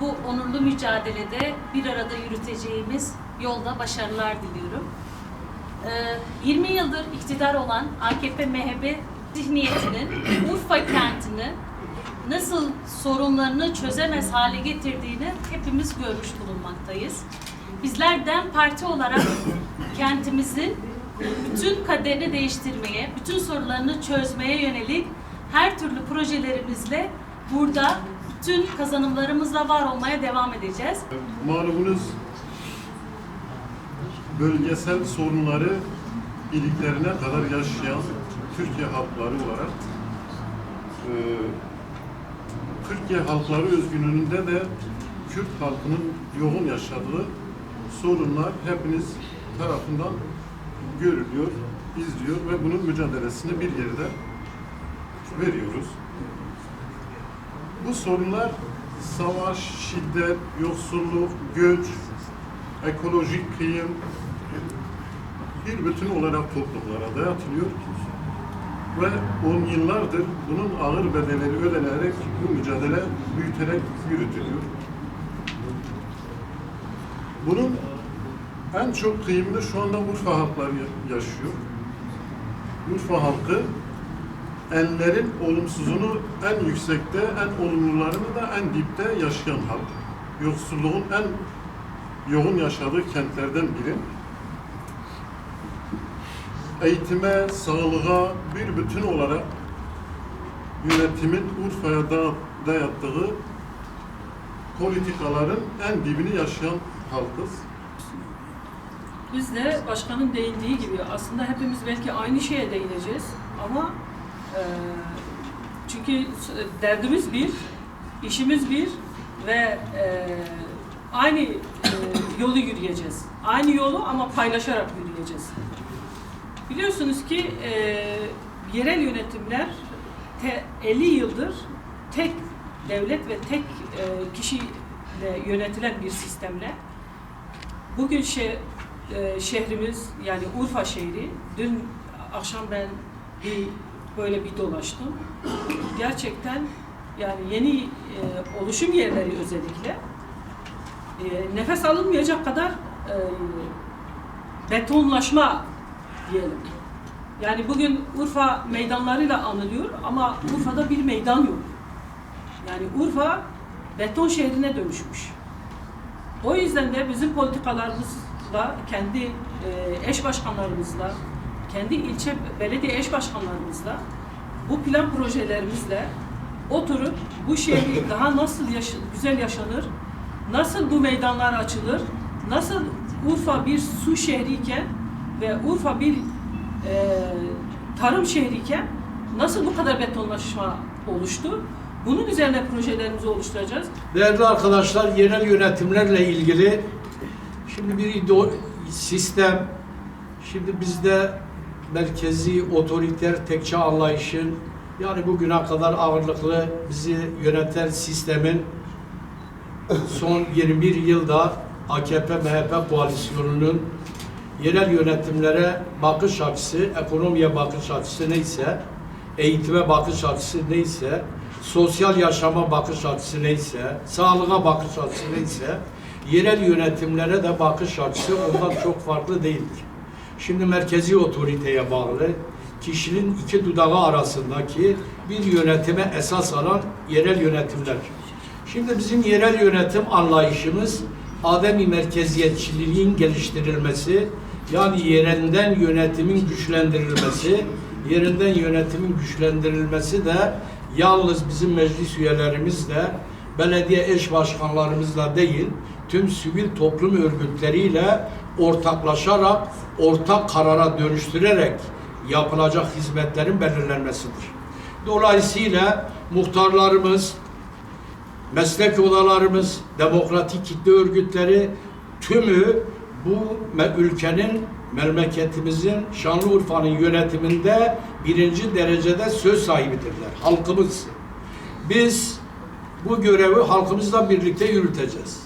Bu onurlu mücadelede bir arada yürüteceğimiz yolda başarılar diliyorum. Ee, 20 yıldır iktidar olan AKP MHP zihniyetinin Urfa kentini nasıl sorunlarını çözemez hale getirdiğini hepimiz görmüş bulunmaktayız. Bizler DEM Parti olarak kentimizin bütün kaderini değiştirmeye, bütün sorunlarını çözmeye yönelik her türlü projelerimizle burada bütün kazanımlarımızla var olmaya devam edeceğiz. Malumunuz bölgesel sorunları iliklerine kadar yaşayan Türkiye halkları olarak e, Türkiye halkları özgünlüğünde de Kürt halkının yoğun yaşadığı sorunlar hepiniz tarafından görülüyor, izliyor ve bunun mücadelesini bir yerde veriyoruz. Bu sorunlar savaş, şiddet, yoksulluk, göç, ekolojik kıyım bir bütün olarak toplumlara dayatılıyor ve on yıllardır bunun ağır bedelleri ödenerek bu mücadele büyüterek yürütülüyor. Bunun en çok kıyımını şu anda Urfa halkları ya- yaşıyor. Urfa halkı enlerin olumsuzunu en yüksekte, en olumlularını da en dipte yaşayan halk. Yoksulluğun en yoğun yaşadığı kentlerden biri. Eğitime, sağlığa bir bütün olarak yönetimin Urfa'ya da dayattığı politikaların en dibini yaşayan halkız. Biz de başkanın değindiği gibi aslında hepimiz belki aynı şeye değineceğiz ama çünkü derdimiz bir, işimiz bir ve e, aynı e, yolu yürüyeceğiz. Aynı yolu ama paylaşarak yürüyeceğiz. Biliyorsunuz ki e, yerel yönetimler te, 50 yıldır tek devlet ve tek kişiyle yönetilen bir sistemle Bugün şe, şehrimiz yani Urfa şehri, dün akşam ben bir böyle bir dolaştım. Gerçekten yani yeni e, oluşum yerleri özellikle e, nefes alınmayacak kadar e, betonlaşma diyelim. Yani bugün Urfa meydanlarıyla anılıyor ama Urfa'da bir meydan yok. Yani Urfa beton şehrine dönüşmüş. O yüzden de bizim politikalarımızla, kendi e, eş başkanlarımızla, kendi ilçe belediye eş başkanlarımızla, bu plan projelerimizle oturup bu şehri daha nasıl yaşa- güzel yaşanır, nasıl bu meydanlar açılır, nasıl Urfa bir su şehriyken ve Urfa bir e, tarım şehriyken nasıl bu kadar betonlaşma oluştu? Bunun üzerine projelerimizi oluşturacağız. Değerli arkadaşlar, yerel yönetimlerle ilgili şimdi bir sistem, şimdi bizde merkezi, otoriter, tekçe anlayışın, yani bugüne kadar ağırlıklı bizi yöneten sistemin son 21 yılda AKP-MHP koalisyonunun yerel yönetimlere bakış açısı, ekonomiye bakış açısı neyse, eğitime bakış açısı neyse, sosyal yaşama bakış açısı neyse, sağlığa bakış açısı neyse, yerel yönetimlere de bakış açısı ondan çok farklı değildir. Şimdi merkezi otoriteye bağlı, kişinin iki dudağı arasındaki bir yönetime esas alan yerel yönetimler. Şimdi bizim yerel yönetim anlayışımız ademi merkeziyetçiliğin geliştirilmesi, yani yerinden yönetimin güçlendirilmesi, yerinden yönetimin güçlendirilmesi de yalnız bizim meclis üyelerimizle, belediye eş başkanlarımızla değil, tüm sivil toplum örgütleriyle ortaklaşarak, ortak karara dönüştürerek yapılacak hizmetlerin belirlenmesidir. Dolayısıyla muhtarlarımız, meslek odalarımız, demokratik kitle örgütleri tümü bu ülkenin, memleketimizin, Şanlıurfa'nın yönetiminde birinci derecede söz sahibidirler. Halkımız. Biz bu görevi halkımızla birlikte yürüteceğiz.